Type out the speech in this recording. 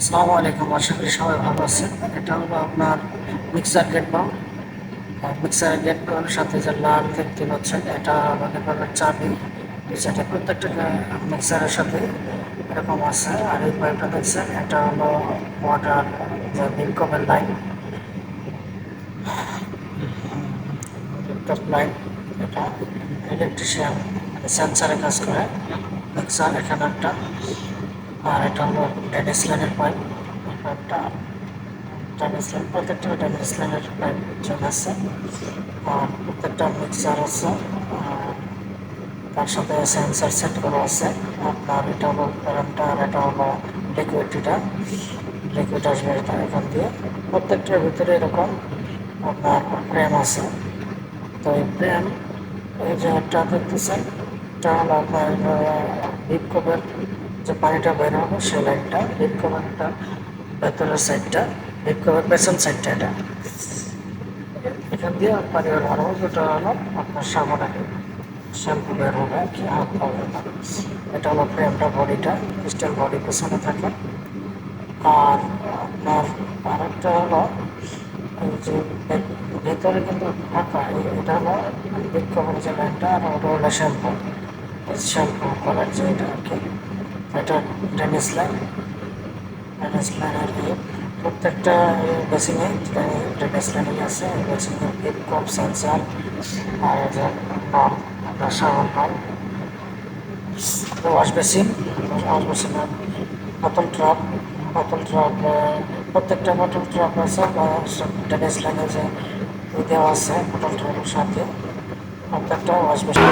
আসসালামু আলাইকুম, আশা করি সবাই ভালো আছেন। এটা হলো আপনার mixer gate pump mixer gate পাম্পের সাথে যে লাল দেখতে পাচ্ছেন, এটা মনে করেন চাবি। সেটা প্রত্যেকটা মিক্সারের সাথে এরকম আছে। আর এই পাইপটা দেখছেন, এটা হলো ওয়াটার বিলকমের লাইন লাইন এটা ইলেকট্রিশিয়ান সেন্সারে কাজ করে মিক্সার এখানে একটা। আর এটা হলো টেনিস লাইনের পাইপ পাইপটা টেনিস লাইন প্রত্যেকটা টেনিস লাইনের পাইপ চলে আসছে আর প্রত্যেকটা মিক্সার আছে। তার সাথে সেন্সার সেট করা আছে। আপনার এটা হলো কারেন্টটা আর এটা হলো লিকুইডটা লিকুইড আসবে এটা এখান দিয়ে। প্রত্যেকটার ভিতরে এরকম আপনার ফ্রেম আছে। তো এই ফ্রেম এই যে একটা দেখতেছেন, এটা হলো আপনার বিক্ষোভের যে পানিটা বের হবে সেই লাইনটা বিক্ষোভেরটা ভেতরের সাইডটা বিক্ষোভের পেছন সাইডটা এটা। এখান দিয়ে পানি বের হবে যেটা হলো আপনার সামনে শ্যাম্পু বের হবে, কি হাত পাবে এটা হলো ফ্রেমটা বডিটা ক্রিস্টাল বডি পেছনে থাকে। আর আপনার আরেকটা হলো যে ভেতরে কিন্তু ফাঁকা এটা হলো বিক্ষোভের যে লাইনটা আর ওটা হলো শ্যাম্পু শ্যাম্পু করার যে এটা আর কি। এটা টেনিস লাইন টেনিস লাইন আর কি। প্রত্যেকটা বেসিংয়ে টেনিস লাইনই আছে বেসিংয়ে হিপ কপ সেন্সার আর যে নল আপনার সাবান নল ওয়াশ বেসিন ওয়াশ বেসিনের বোতল ট্রাপ বোতল ট্রাপ প্রত্যেকটা বোতল ট্রাপ আছে টেনিস লাইনে যে দেওয়া আছে বোতল ট্রাপের সাথে। প্রত্যেকটা ওয়াশ বেসিন